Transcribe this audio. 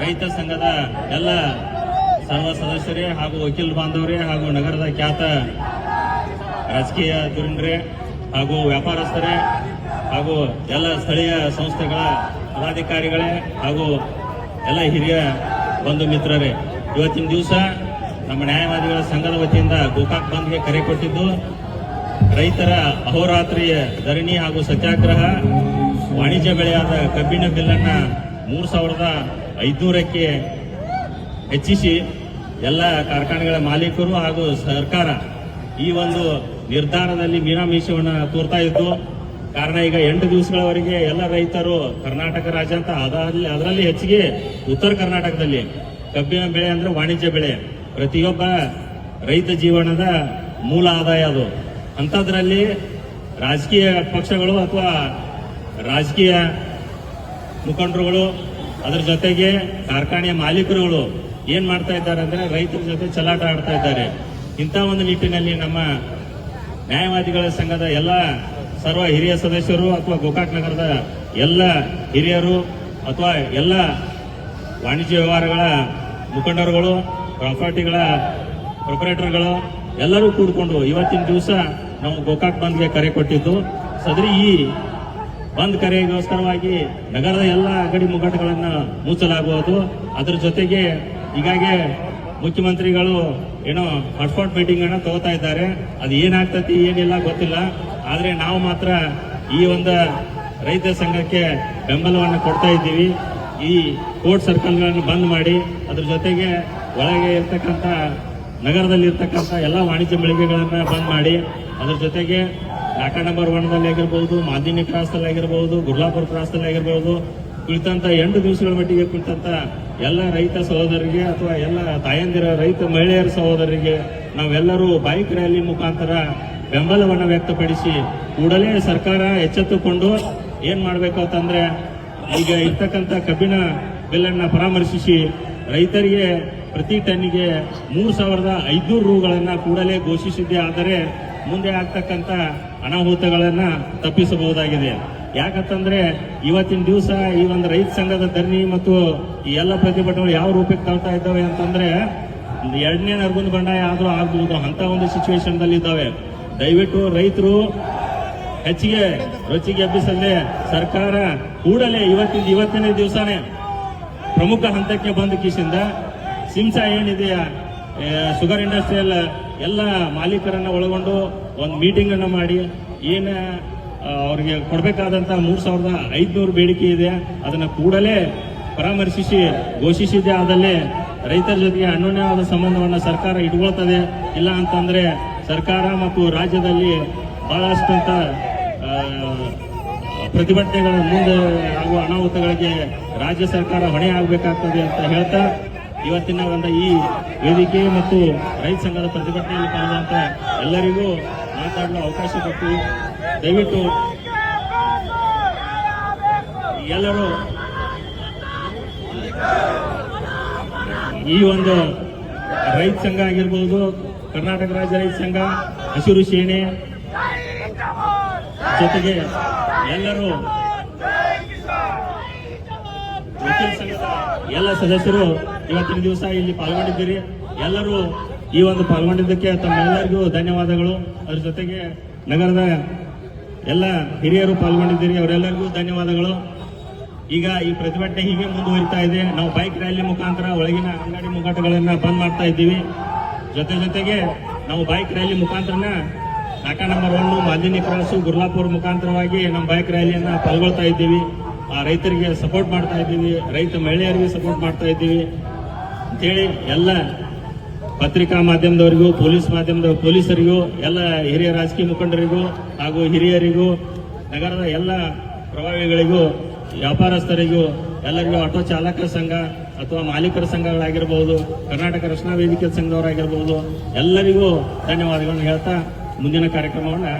ರೈತ ಸಂಘದ ಎಲ್ಲ ಸರ್ವ ಸದಸ್ಯರೇ ಹಾಗೂ ವಕೀಲ ಬಾಂಧವರೇ ಹಾಗೂ ನಗರದ ಖ್ಯಾತ ರಾಜಕೀಯ ಧುರೀಣರೇ ಹಾಗೂ ವ್ಯಾಪಾರಸ್ಥರೇ ಹಾಗೂ ಎಲ್ಲ ಸ್ಥಳೀಯ ಸಂಸ್ಥೆಗಳ ಪದಾಧಿಕಾರಿಗಳೇ ಹಾಗೂ ಎಲ್ಲ ಹಿರಿಯ ಬಂಧು ಮಿತ್ರರೇ, ಇವತ್ತಿನ ದಿವಸ ನಮ್ಮ ನ್ಯಾಯವಾದಿಗಳ ಸಂಘದ ವತಿಯಿಂದ ಗೋಕಾಕ್ ಬಂದ್ಗೆ ಕರೆ ಕೊಟ್ಟಿದ್ದು ರೈತರ ಅಹೋರಾತ್ರಿಯ ಧರಣಿ ಹಾಗೂ ಸತ್ಯಾಗ್ರಹ ವಾಣಿಜ್ಯ ಬೆಳೆಯಾದ ಕಬ್ಬಿನ ಬಿಲ್ಲನ್ನ ಮೂರು ಸಾವಿರದ ಐದುನೂರಕ್ಕೆ ಹೆಚ್ಚಿಸಿ ಎಲ್ಲ ಕಾರ್ಖಾನೆಗಳ ಮಾಲೀಕರು ಹಾಗೂ ಸರ್ಕಾರ ಈ ಒಂದು ನಿರ್ಧಾರದಲ್ಲಿ ಮೀನಾಮೀಷವನ್ನು ತೋರ್ತಾ ಇದ್ದು, ಕಾರಣ ಈಗ ಎಂಟು ದಿವಸಗಳವರೆಗೆ ಎಲ್ಲ ರೈತರು ಕರ್ನಾಟಕ ರಾಜ್ಯ ಅಂತ ಅದರಲ್ಲಿ ಅದರಲ್ಲಿ ಹೆಚ್ಚಿಗೆ ಉತ್ತರ ಕರ್ನಾಟಕದಲ್ಲಿ ಕಬ್ಬಿನ ಬೆಳೆ ಅಂದರೆ ವಾಣಿಜ್ಯ ಬೆಳೆ. ಪ್ರತಿಯೊಬ್ಬ ರೈತ ಜೀವನದ ಮೂಲ ಆದಾಯ ಅದು. ಅಂಥದ್ರಲ್ಲಿ ರಾಜಕೀಯ ಪಕ್ಷಗಳು ಅಥವಾ ರಾಜಕೀಯ ಮುಖಂಡರುಗಳು, ಅದರ ಜೊತೆಗೆ ಕಾರ್ಖಾನೆಯ ಮಾಲೀಕರುಗಳು ಏನ್ ಮಾಡ್ತಾ ಇದ್ದಾರೆ ಅಂದ್ರೆ ರೈತರ ಜೊತೆ ಚಲಾಟ ಆಡ್ತಾ ಇದ್ದಾರೆ. ಇಂಥ ಒಂದು ನಿಟ್ಟಿನಲ್ಲಿ ನಮ್ಮ ನ್ಯಾಯವಾದಿಗಳ ಸಂಘದ ಎಲ್ಲ ಸರ್ವ ಹಿರಿಯ ಸದಸ್ಯರು ಅಥವಾ ಗೋಕಾಕ್ ನಗರದ ಎಲ್ಲ ಹಿರಿಯರು ಅಥವಾ ಎಲ್ಲ ವಾಣಿಜ್ಯ ವ್ಯವಹಾರಗಳ ಮುಖಂಡರುಗಳು, ಪ್ರಾಪರ್ಟಿಗಳ ಪ್ರೊಪರೇಟರ್ಗಳು ಎಲ್ಲರೂ ಕೂಡಿಕೊಂಡು ಇವತ್ತಿನ ದಿವಸ ನಾವು ಗೋಕಾಕ್ ಬಂದ್ಗೆ ಕರೆ ಕೊಟ್ಟಿದ್ದು. ಸದರಿ ಈ ಬಂದ್ ಕರೆಗೋಸ್ಕರವಾಗಿ ನಗರದ ಎಲ್ಲ ಅಂಗಡಿ ಮುಗ್ಗಟ್ಟುಗಳನ್ನ ಮುಚ್ಚಲಾಗುವುದು. ಅದರ ಜೊತೆಗೆ ಈಗಾಗೆ ಮುಖ್ಯಮಂತ್ರಿಗಳು ಏನೋ ಹಾಟ್ಸ್ಪಾಟ್ ಮೀಟಿಂಗ್ ಅನ್ನ ತಗೋತಾ ಇದ್ದಾರೆ. ಅದು ಏನಾಗ್ತತಿ, ಏನಿಲ್ಲ ಗೊತ್ತಿಲ್ಲ. ಆದ್ರೆ ನಾವು ಮಾತ್ರ ಈ ಒಂದು ರೈತ ಸಂಘಕ್ಕೆ ಬೆಂಬಲವನ್ನು ಕೊಡ್ತಾ ಇದ್ದೀವಿ. ಈ ಕೋರ್ಟ್ ಸರ್ಕಲ್ಗಳನ್ನು ಬಂದ್ ಮಾಡಿ, ಅದ್ರ ಜೊತೆಗೆ ಒಳಗೆ ಇರ್ತಕ್ಕಂಥ ನಗರದಲ್ಲಿ ಇರ್ತಕ್ಕಂಥ ಎಲ್ಲ ವಾಣಿಜ್ಯ ಮಳಿಗೆಗಳನ್ನ ಬಂದ್ ಮಾಡಿ, ಅದ್ರ ಜೊತೆಗೆ ನಾಟಾ ನಂಬರ್ ಒನ್ದಲ್ಲಿ ಆಗಿರ್ಬೋದು ಮಾದಿನಿ ಕ್ರಾಸ್ದಲ್ಲಿ ಆಗಿರ್ಬೋದು ಗುರ್ಲಾಪುರ ಕ್ರಾಸ್ದಲ್ಲಿ ಆಗಿರ್ಬೋದು ಕುಳಿತಂತ ಎಂಟು ದಿವಸಗಳ ಮಟ್ಟಿಗೆ ಕುಳಿತಂತ ಎಲ್ಲ ರೈತ ಸಹೋದರರಿಗೆ ಅಥವಾ ಎಲ್ಲ ತಾಯಂದಿರ ರೈತ ಮಹಿಳೆಯರ ಸಹೋದರರಿಗೆ ನಾವೆಲ್ಲರೂ ಬೈಕ್ ರ್ಯಾಲಿ ಮುಖಾಂತರ ಬೆಂಬಲವನ್ನು ವ್ಯಕ್ತಪಡಿಸಿ ಕೂಡಲೇ ಸರ್ಕಾರ ಎಚ್ಚೆತ್ತುಕೊಂಡು ಏನ್ ಮಾಡಬೇಕು ಅಂತಂದ್ರೆ ಈಗ ಇರ್ತಕ್ಕಂಥ ಕಬ್ಬಿನ ಬಿಲ್ಲನ್ನ ಪರಾಮರ್ಶಿಸಿ ರೈತರಿಗೆ ಪ್ರತಿ ಟನ್ನಿಗೆ ಮೂರು ಸಾವಿರದ ಐದುನೂರು ರೂಗಳನ್ನು ಕೂಡಲೇ ಘೋಷಿಸಿದ್ದೇ. ಆದರೆ ಮುಂದೆ ಆಗ್ತಕ್ಕಂಥ ಅನಾಹುತಗಳನ್ನ ತಪ್ಪಿಸಬಹುದಾಗಿದೆ. ಯಾಕಂತಂದ್ರೆ ಇವತ್ತಿನ ದಿವಸ ಈ ಒಂದು ರೈತ ಸಂಘದ ಧರಣಿ ಮತ್ತು ಈ ಎಲ್ಲ ಪ್ರತಿಭಟನೆಗಳು ಯಾವ ರೂಪಕ್ಕೆ ತಳ್ತಾ ಇದ್ದಾವೆ ಅಂತಂದ್ರೆ, ಎರಡನೇ ನರ್ಗುಂದ ಬಂಡಾಯ ಆದ್ರೂ ಆಗ್ಬಹುದು ಅಂತ ಒಂದು ಸಿಚುವೇಶನ್ ದಲ್ಲಿ ಇದ್ದಾವೆ ದಯವಿಟ್ಟು ರೈತರು ಹೆಚ್ಚಿಗೆ ರುಚಿಗೆ ಎಬ್ಬಿಸದೆ ಸರ್ಕಾರ ಕೂಡಲೇ ಇವತ್ತಿನ ಇವತ್ತಿನ ದಿವಸನೇ ಪ್ರಮುಖ ಹಂತಕ್ಕೆ ಬಂದ ಕಿಶಿಂದ. ಸಿಂಸಾ ಏನಿದೆಯಾ? ಶುಗರ್ ಇಂಡಸ್ಟ್ರಿಯಲ್ ಎಲ್ಲ ಮಾಲೀಕರನ್ನ ಒಳಗೊಂಡು ಒಂದು ಮೀಟಿಂಗ್ ಅನ್ನ ಮಾಡಿ, ಏನ ಅವರಿಗೆ ಅವ್ರಿಗೆ ಮೂರು ಸಾವಿರದ ಐದುನೂರು ಬೇಡಿಕೆ ಇದೆ. ಅದನ್ನ ಕೂಡಲೇ ಪರಾಮರ್ಶಿಸಿ ಘೋಷಿಸಿದೆ ಆದಲ್ಲಿ ರೈತರ ಜೊತೆಗೆ ಅನ್ಯೋನ್ಯವಾದ ಸಂಬಂಧವನ್ನ ಸರ್ಕಾರ ಇಟ್ಕೊಳ್ತದೆ. ಇಲ್ಲ ಅಂತಂದ್ರೆ ಸರ್ಕಾರ ಮತ್ತು ರಾಜ್ಯದಲ್ಲಿ ಬಹಳಷ್ಟಂತ ಪ್ರತಿಭಟನೆಗಳ ಮುಂದೆ ಆಗುವ ಅನಾಹುತಗಳಿಗೆ ರಾಜ್ಯ ಸರ್ಕಾರ ಹೊಣೆ ಆಗಬೇಕಾಗ್ತದೆ ಅಂತ ಹೇಳ್ತಾ ಇವತ್ತಿನ ಒಂದು ಈ ವೇದಿಕೆ ಮತ್ತು ರೈತ ಸಂಘದ ಪ್ರತಿಭಟನೆಯಲ್ಲಿ ಪಾಲ್ಗೊಂಡ ಎಲ್ಲರಿಗೂ ಮಾತಾಡಲು ಅವಕಾಶ ಕೊಟ್ಟು ದಯವಿಟ್ಟು ಎಲ್ಲರೂ ಈ ಒಂದು ರೈತ ಸಂಘ ಆಗಿರ್ಬೋದು, ಕರ್ನಾಟಕ ರಾಜ್ಯ ರೈತ ಸಂಘ, ಹಸಿರು ಸೇನೆ ಜೊತೆಗೆ ಎಲ್ಲರೂ ಎಲ್ಲ ಸದಸ್ಯರು ಇವತ್ತಿನ ದಿವಸ ಇಲ್ಲಿ ಪಾಲ್ಗೊಂಡಿದ್ದೀರಿ. ಎಲ್ಲರೂ ಈ ಒಂದು ಪಾಲ್ಗೊಂಡಿದ್ದಕ್ಕೆ ತಮ್ಮೆಲ್ಲರಿಗೂ ಧನ್ಯವಾದಗಳು. ಅದ್ರ ಜೊತೆಗೆ ನಗರದ ಎಲ್ಲ ಹಿರಿಯರು ಪಾಲ್ಗೊಂಡಿದ್ದೀರಿ. ಅವರೆಲ್ಲರಿಗೂ ಧನ್ಯವಾದಗಳು. ಈಗ ಈ ಪ್ರತಿಭಟನೆ ಹೀಗೆ ಮುಂದುವರಿತಾ ಇದೆ. ನಾವು ಬೈಕ್ ರ್ಯಾಲಿ ಮುಖಾಂತರ ಒಳಗಿನ ಅಂಗಡಿ ಮುಗ್ಗಟ್ಟುಗಳನ್ನ ಬಂದ್ ಮಾಡ್ತಾ ಇದ್ದೀವಿ. ಜೊತೆ ಜೊತೆಗೆ ನಾವು ಬೈಕ್ ರ್ಯಾಲಿ ಮುಖಾಂತರನ ನಾಕ number one Malini cross Gurlapura ಮುಖಾಂತರವಾಗಿ ನಮ್ಮ ಬೈಕ್ ರ್ಯಾಲಿಯನ್ನು ಪಾಲ್ಗೊಳ್ತಾ ಇದ್ದೀವಿ. ರೈತರಿಗೆ ಸಪೋರ್ಟ್ ಮಾಡ್ತಾ ಇದ್ದೀವಿ, ರೈತ ಮಹಿಳೆಯರಿಗೆ ಸಪೋರ್ಟ್ ಮಾಡ್ತಾ ಇದ್ದೀವಿ ಅಂತೇಳಿ ಎಲ್ಲ ಪತ್ರಿಕಾ ಮಾಧ್ಯಮದವರಿಗೂ, ಪೊಲೀಸ್ ಮಾಧ್ಯಮದ ಪೊಲೀಸರಿಗೂ, ಎಲ್ಲ ಹಿರಿಯ ರಾಜಕೀಯ ಮುಖಂಡರಿಗೂ ಹಾಗೂ ಹಿರಿಯರಿಗೂ, ನಗರದ ಎಲ್ಲ ಪ್ರಭಾವಿಗಳಿಗೂ, ವ್ಯಾಪಾರಸ್ಥರಿಗೂ, ಎಲ್ಲರಿಗೂ ಆಟೋ ಚಾಲಕರ ಸಂಘ ಅಥವಾ ಮಾಲೀಕರ ಸಂಘಗಳಾಗಿರ್ಬೋದು, ಕರ್ನಾಟಕ ರಕ್ಷಣಾ ವೇದಿಕೆ ಸಂಘದವರಾಗಿರ್ಬೋದು, ಎಲ್ಲರಿಗೂ ಧನ್ಯವಾದಗಳನ್ನು ಹೇಳ್ತಾ ಮುಂದಿನ ಕಾರ್ಯಕ್ರಮವನ್ನು